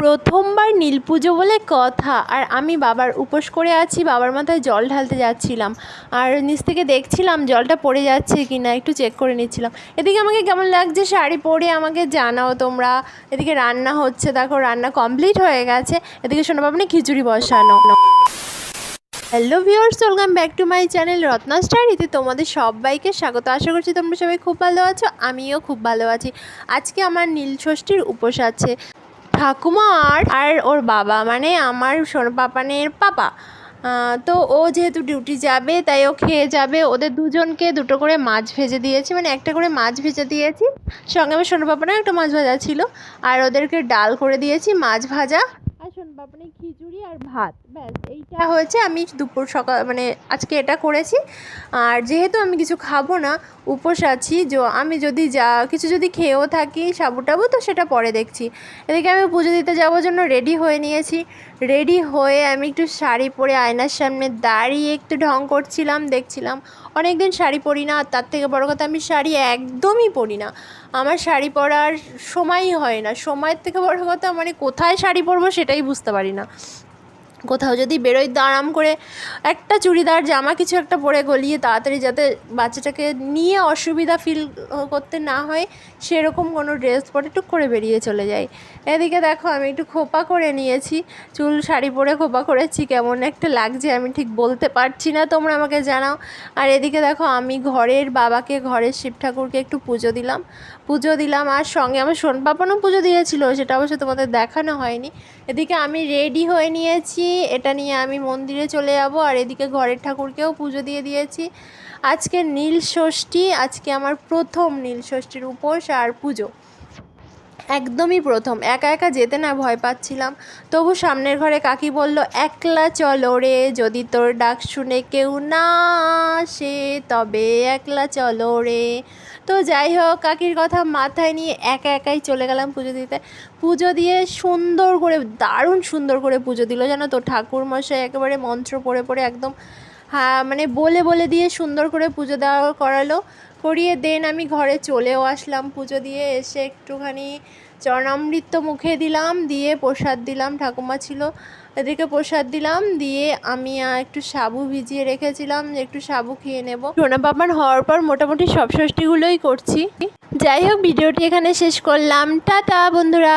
প্রথমবার নীল পুজো বলে কথা, আর আমি বাবার উপোস করে আছি, বাবার মাথায় জল ঢালতে যাচ্ছিলাম। আর নিচ থেকে দেখছিলাম জলটা পড়ে যাচ্ছে কি না একটু চেক করে নিচ্ছিলাম। এদিকে আমাকে কেমন লাগছে শাড়ি পরে আমাকে জানাও তোমরা। এদিকে রান্না হচ্ছে, দেখো রান্না কমপ্লিট হয়ে গেছে। এদিকে শোনো বাবনি খিচুড়ি বসানো। Hello viewers welcome back to my channel Ratna স্টাডিতে তোমাদের সবাইকে স্বাগত। আশা করছি তোমরা সবাই খুব ভালো আছো, আমিও খুব ভালো আছি। আজকে আমার নীল ষষ্ঠীর উপোস আছে। ঠাকুমা আর আর ওর বাবা মানে আমার সোন পাপানের পাপা। তো ও যেহেতু ডিউটি যাবে, তাই ও খেয়ে যাবে। ওদের দুজনকে দুটো করে মাছ ভেজে দিয়েছি মানে একটা করে মাছ ভেজে দিয়েছি। সঙ্গে আমার সোনু পাপানের একটা মাছ ভাজা ছিল। আর ওদেরকে ডাল করে দিয়েছি, মাছ ভাজা। পাপানের খিচুড়ি আর ভাত। ব্যাস, এইটা হয়েছে, আমি দুপুর সকাল মানে আজকে এটা করেছি। আর যেহেতু আমি কিছু খাব না, উপোস আছি আমি যদি যা, কিছু যদি খেয়েও থাকি সাবু টাবু তো সেটা পরে দেখছি। এদিকে আমি পুজো দিতে যাওয়ার জন্য রেডি হয়ে নিয়েছি। রেডি হয়ে আমি একটু শাড়ি পরে আয়নার সামনে দাঁড়িয়ে একটু ঢং করছিলাম, দেখছিলাম অনেক দিন শাড়ি পরি না, আর তার থেকে বড় কথা, আমি শাড়ি একদমই পরি না। আমার শাড়ি পরার সময়ই হয় না। সময়ের থেকে বড় কথা মানে কোথায় শাড়ি পরবো সেটাই বুঝতে পারি না কোথাও যদি বেরোই, তো আরাম করে একটা চুড়িদার, জামা কিছু একটা পরে গলিয়ে তাড়াতাড়ি যাতে বাচ্চাটাকে নিয়ে অসুবিধা ফিল করতে না হয়, সেরকম কোনো ড্রেস পরে টুক করে বেরিয়ে চলে যাই। এদিকে দেখো, আমি একটু খোপা করে নিয়েছি, চুল, শাড়ি পরে খোপা করেছি, কেমন একটা লাগছে, আমি ঠিক বলতে পারছি না, তোমরা আমাকে জানাও। আর এদিকে দেখো, আমি ঘরের বাবাকে, ঘরের শিব ঠাকুরকে একটু পুজো দিলাম। পুজো দিলাম, আর সঙ্গে আমার সোন পাপানও পুজো দিয়েছিল, সেটা অবশ্য তোমাদের দেখানো হয়নি। এদিকে আমি রেডি হয়ে নিয়েছি এটা নিয়ে আমি মন্দিরে চলে যাব আর এদিকে ঘরের ঠাকুরকেও পুজো দিয়ে দিয়েছি। আজকে নীল ষষ্ঠী, আজকে আমার প্রথম নীল ষষ্ঠীর উপোস আর পুজো। একদমই প্রথম। একা একা যেতে না ভয় পাচ্ছিলাম। তবু সামনের ঘরে কাকি বলল, একলা চলো রে, যদি তোর ডাক শুনে কেউ না আসে, তবে একলা চলো রে। তো যাই হোক, কাকির কথা মাথায় নিয়ে একা একাই চলে গেলাম পুজো দিতে। পুজো দিয়ে সুন্দর করে, দারুণ সুন্দর করে পুজো দিল, জানো তো? ঠাকুর মশাই একেবারে মন্ত্র পড়ে পড়ে একদম হ্যাঁ মানে বলে বলে দিয়ে সুন্দর করে পুজো দেওয়া করালো। করিয়ে দেন আমি ঘরে চলেও আসলাম পুজো দিয়ে, এসে একটুখানি চরণামৃত মুখে দিলাম, দিয়ে প্রসাদ দিলাম, ঠাকুমা ছিল এদিকে প্রসাদ দিলাম, দিয়ে আমি একটু সাবু ভিজিয়ে রেখেছিলাম একটু সাবু খেয়ে নেব। সোনা পাপান হওয়ার পর মোটামুটি সব ষষ্ঠীগুলোই করছি। যাই হোক, ভিডিওটি এখানে শেষ করলাম। টাটা বন্ধুরা!